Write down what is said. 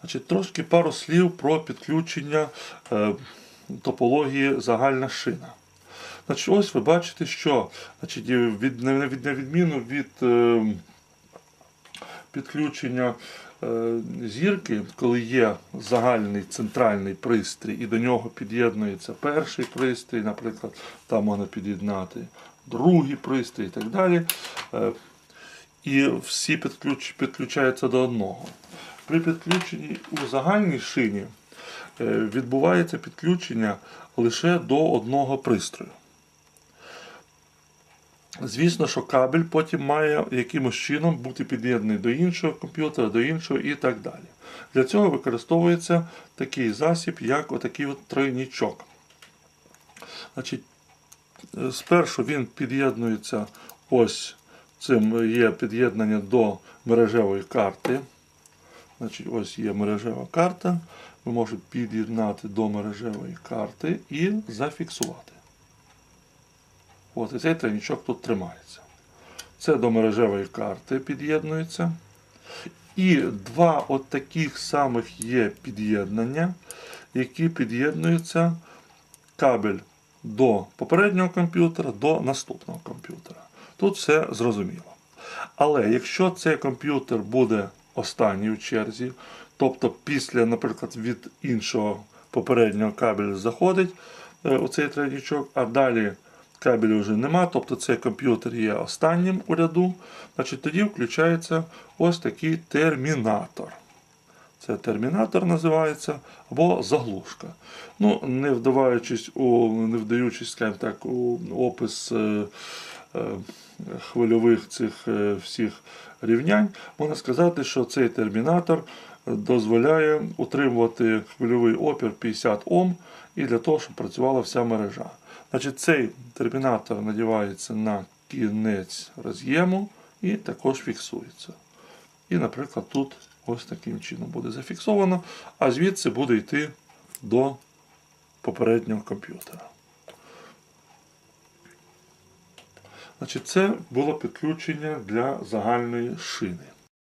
Значить, Трошки пару слів про підключення е, топології загальна шина. Значить, ось ви бачите, що значить, від, на від- на відміну від е, підключення е, зірки, коли є загальний центральний пристрій, і до нього під'єднується перший пристрій, наприклад, там можна під'єднати другий пристрій і так далі. е, І всі підключ, підключаються до одного. При підключенні у загальній шині е, відбувається підключення лише до одного пристрою. Звісно, що кабель потім має якимось чином бути під'єднаний до іншого комп'ютера, до іншого і так далі. Для цього використовується такий засіб, як отакий от тройнічок. Значить, спершу він під'єднується ось цим є під'єднання до мережевої карти. Значить, ось є мережева карта. Ви можете під'єднати до мережевої карти і зафіксувати. От і цей тройничок тут тримається. Це до мережевої карти під'єднується. І два от таких самих є під'єднання, які під'єднуються кабель до попереднього комп'ютера, до наступного комп'ютера. Тут все зрозуміло. Але якщо цей комп'ютер буде останній у черзі, тобто після, наприклад, від іншого попереднього кабелю заходить е, оцей тройничок, а далі кабелю вже нема, тобто цей комп'ютер є останнім у ряду, значить тоді включається ось такий термінатор. Це термінатор називається або заглушка. Ну, не вдаваючись у, не вдаючись, скажімо так, у опис е, хвильових цих е, всіх рівнянь, можна сказати, що цей термінатор дозволяє утримувати хвильовий опір 50 Ом і для того, щоб працювала вся мережа. Значить, цей термінатор надівається на кінець роз'єму і також фіксується. І, наприклад, тут ось таким чином буде зафіксовано, а звідси буде йти до попереднього комп'ютера. Значить, це було підключення для загальної шини.